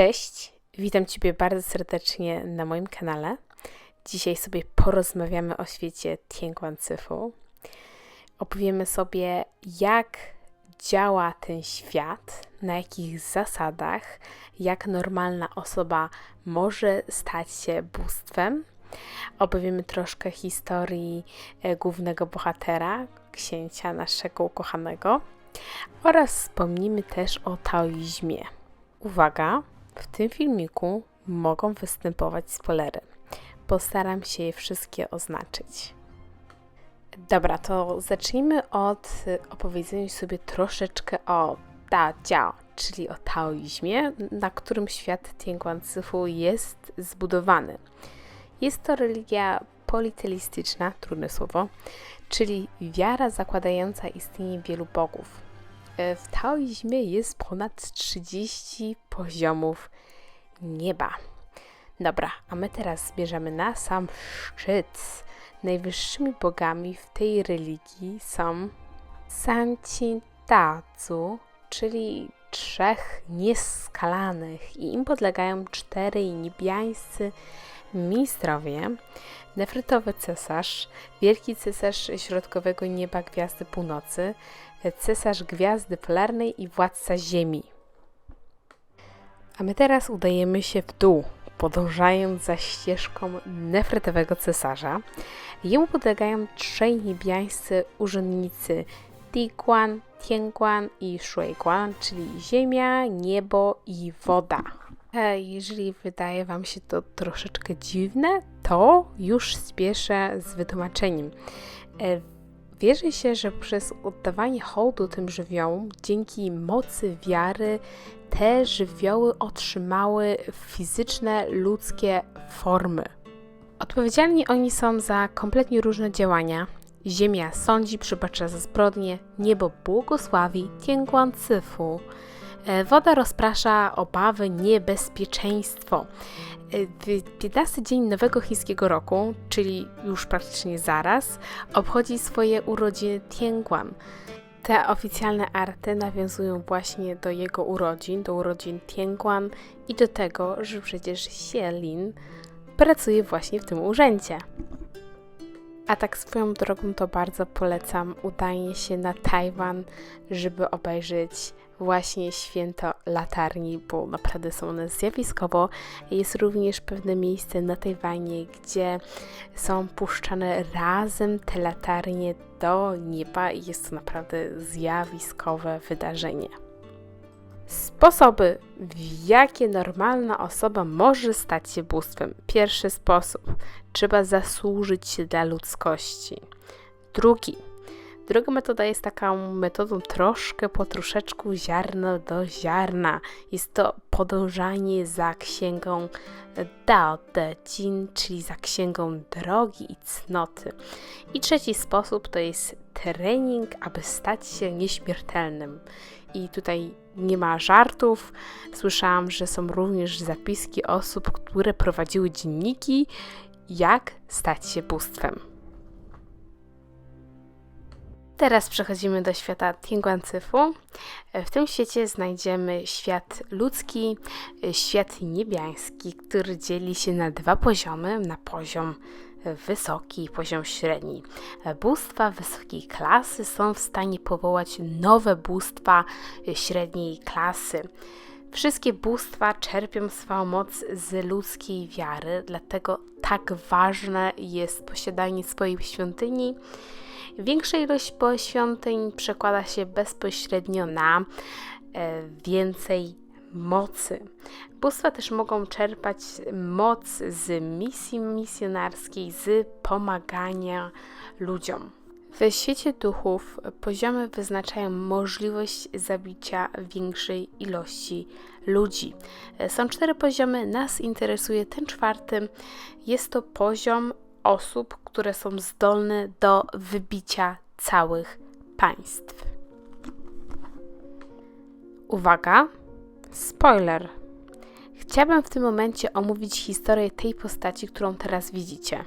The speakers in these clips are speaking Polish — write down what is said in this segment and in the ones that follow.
Cześć, witam Ciebie bardzo serdecznie na moim kanale. Dzisiaj sobie porozmawiamy o świecie Tianguan Cyfu. Opowiemy sobie, jak działa ten świat, na jakich zasadach, jak normalna osoba może stać się bóstwem. Opowiemy troszkę historii e, głównego bohatera, księcia naszego ukochanego oraz wspomnimy też o taoizmie. Uwaga, w tym filmiku mogą występować spoilery. Postaram się je wszystkie oznaczyć. Dobra, to zacznijmy od opowiedzenia sobie troszeczkę o Da Jiao, czyli o taoizmie, na którym świat Tianguan Cifu jest zbudowany. Jest to religia politeistyczna, trudne słowo, czyli wiara zakładająca istnienie wielu bogów. E, w taoizmie jest ponad 30 poziomów nieba. Dobra, a my teraz zbierzemy na sam szczyt. Najwyższymi bogami w tej religii są Sanqin Dazu, czyli trzech nieskalanych i im podlegają cztery niebiańscy mistrzowie, nefrytowy cesarz, wielki cesarz środkowego nieba Gwiazdy Północy, cesarz Gwiazdy Polarnej i władca Ziemi. A my teraz udajemy się w dół, podążając za ścieżką nefrytowego cesarza. Jemu podlegają trzej niebiańscy urzędnicy Tiguan, Tianguan i Shuiguan, czyli ziemia, niebo i woda. E, jeżeli wydaje Wam się to troszeczkę dziwne, to już spieszę z wytłumaczeniem. Wierzy się, że przez oddawanie hołdu tym żywiołom, dzięki mocy wiary, te żywioły otrzymały fizyczne, ludzkie formy. Odpowiedzialni oni są za kompletnie różne działania. Ziemia sądzi, przybacza za zbrodnie, niebo błogosławi, Tięgłan Cyfu. E, woda rozprasza obawy, niebezpieczeństwo. E, w 15 dzień nowego chińskiego roku, czyli już praktycznie zaraz, obchodzi swoje urodziny Tianguan. Te oficjalne arty nawiązują właśnie do jego urodzin, do urodzin Tianguan i do tego, że przecież Xielin pracuje właśnie w tym urzędzie. A tak swoją drogą to bardzo polecam udanie się na Tajwan, żeby obejrzeć właśnie święto latarni, bo naprawdę są one zjawiskowo. Jest również pewne miejsce na Tajwanie, gdzie są puszczane razem te latarnie do nieba i jest to naprawdę zjawiskowe wydarzenie. Sposoby, w jakie normalna osoba może stać się bóstwem. Pierwszy sposób: trzeba zasłużyć się dla ludzkości. Drugi: Druga metoda jest taką metodą troszkę po troszeczku ziarno do ziarna. Jest to podążanie za księgą Dao De Jin, czyli za księgą drogi i cnoty. I trzeci sposób to jest trening, aby stać się nieśmiertelnym. I tutaj nie ma żartów. Słyszałam, że są również zapiski osób, które prowadziły dzienniki, jak stać się bóstwem. Teraz przechodzimy do świata Tianguancyfu. W tym świecie znajdziemy świat ludzki, świat niebiański, który dzieli się na dwa poziomy, na poziom wysoki i poziom średni. Bóstwa wysokiej klasy są w stanie powołać nowe bóstwa średniej klasy. Wszystkie bóstwa czerpią swoją moc z ludzkiej wiary, dlatego tak ważne jest posiadanie swojej świątyni Większa ilość świątyń przekłada się bezpośrednio na e, więcej mocy. Bóstwa też mogą czerpać moc z misji misjonarskiej, z pomagania ludziom. W świecie duchów poziomy wyznaczają możliwość zabicia większej ilości ludzi. E, są cztery poziomy, nas interesuje ten czwarty. Jest to poziom osób, które są zdolne do wybicia całych państw. Uwaga, spoiler. Chciałabym w tym momencie omówić historię tej postaci, którą teraz widzicie.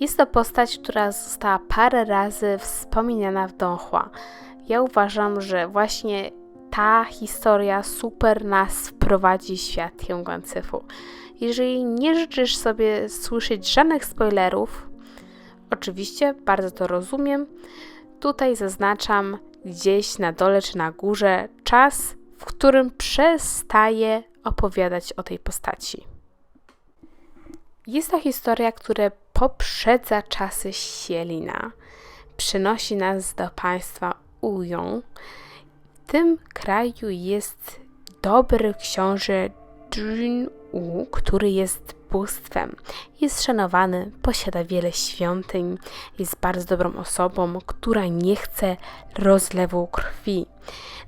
Jest to postać, która została parę razy wspominana w Donghua. Ja uważam, że właśnie ta historia super nas wprowadzi w świat Tiongwancyfu. Jeżeli nie życzysz sobie słyszeć żadnych spoilerów, oczywiście bardzo to rozumiem, tutaj zaznaczam gdzieś na dole czy na górze czas, w którym przestaję opowiadać o tej postaci. Jest to historia, która poprzedza czasy Sielina. Przynosi nas do państwa Ują. W tym kraju jest dobry książę Jun-u, który jest bóstwem. Jest szanowany, posiada wiele świątyń, jest bardzo dobrą osobą, która nie chce rozlewu krwi.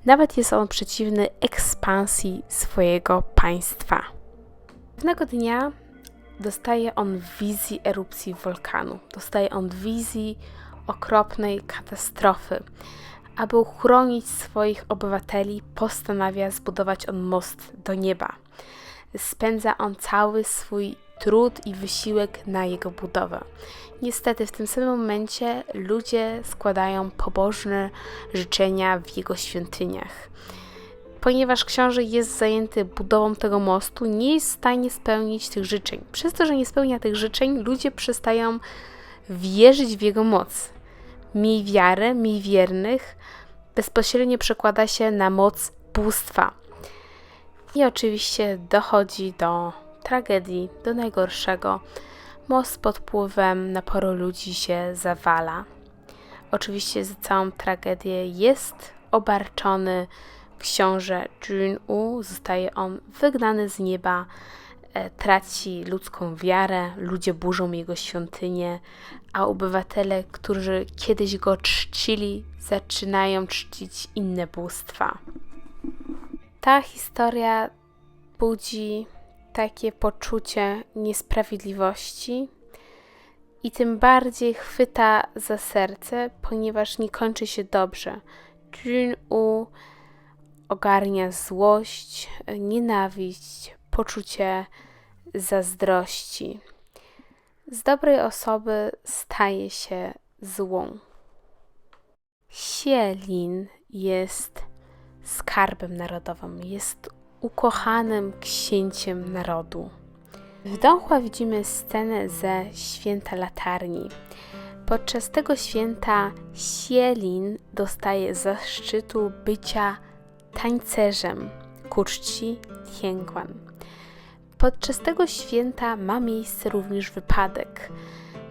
Nawet jest on przeciwny ekspansji swojego państwa. Pewnego dnia dostaje on wizji erupcji wulkanu, dostaje on wizji okropnej katastrofy. Aby uchronić swoich obywateli, postanawia zbudować on most do nieba. Spędza on cały swój trud i wysiłek na jego budowę. Niestety, w tym samym momencie ludzie składają pobożne życzenia w jego świątyniach. Ponieważ książę jest zajęty budową tego mostu, nie jest w stanie spełnić tych życzeń. Przez to, że nie spełnia tych życzeń, ludzie przestają wierzyć w jego moc. Miej wiarę, miej wiernych, bezpośrednio przekłada się na moc bóstwa. I oczywiście dochodzi do tragedii, do najgorszego. Most pod wpływem naporu ludzi się zawala. Oczywiście za całą tragedię jest obarczony książę Jun-u. Zostaje on wygnany z nieba, traci ludzką wiarę, ludzie burzą jego świątynię, a obywatele, którzy kiedyś go czcili, zaczynają czcić inne bóstwa. Ta historia budzi takie poczucie niesprawiedliwości i tym bardziej chwyta za serce, ponieważ nie kończy się dobrze. Jun-u ogarnia złość, nienawiść, poczucie zazdrości. Z dobrej osoby staje się złą. Sielin jest skarbem narodowym, jest ukochanym księciem narodu. W Donghua widzimy scenę ze święta latarni. Podczas tego święta Sielin dostaje zaszczytu bycia tańcerzem ku czci. Podczas tego święta ma miejsce również wypadek.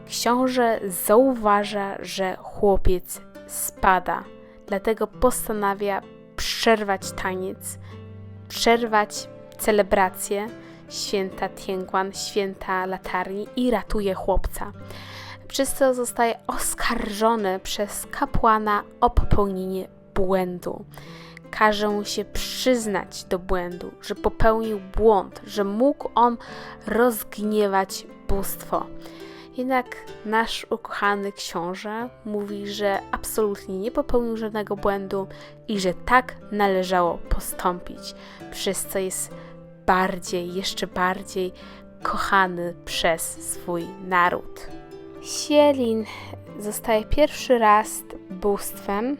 Książę zauważa, że chłopiec spada, dlatego postanawia przerwać taniec, przerwać celebrację święta Tiengwan, święta latarni i ratuje chłopca. Przez co zostaje oskarżony przez kapłana o popełnienie błędu. Każe mu się przyznać do błędu, że popełnił błąd, że mógł on rozgniewać bóstwo. Jednak nasz ukochany książę mówi, że absolutnie nie popełnił żadnego błędu i że tak należało postąpić, przez co jest bardziej, jeszcze bardziej kochany przez swój naród. Sielin zostaje pierwszy raz bóstwem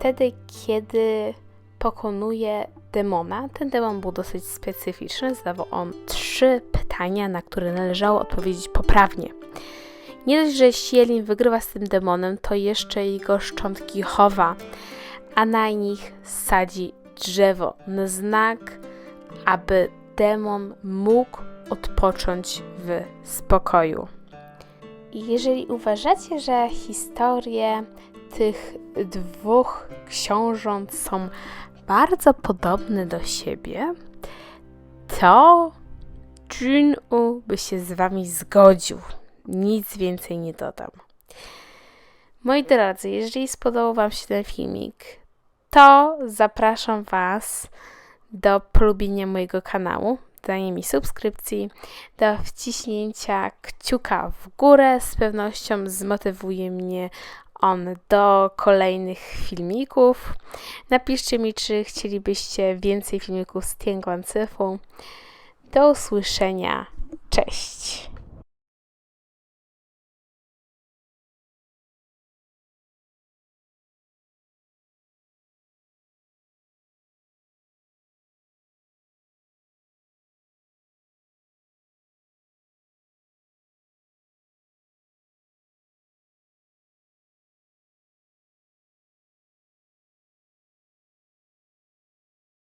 wtedy, kiedy pokonuje demona. Ten demon był dosyć specyficzny, zdawał on trzy pytania, na które należało odpowiedzieć poprawnie. Nie dość, że Sielin wygrywa z tym demonem, to jeszcze jego szczątki chowa, a na nich sadzi drzewo na znak, aby demon mógł odpocząć w spokoju. Jeżeli uważacie, że historie tych dwóch książąt są bardzo podobne do siebie, to Jun-u by się z wami zgodził. Nic więcej nie dodam. Moi drodzy, jeżeli spodobał wam się ten filmik, to zapraszam was do polubienia mojego kanału, dania mi subskrypcji, do wciśnięcia kciuka w górę. Z pewnością zmotywuje mnie on do kolejnych filmików. Napiszcie mi, czy chcielibyście więcej filmików z Tiengwan Cyfu. Do usłyszenia. Cześć!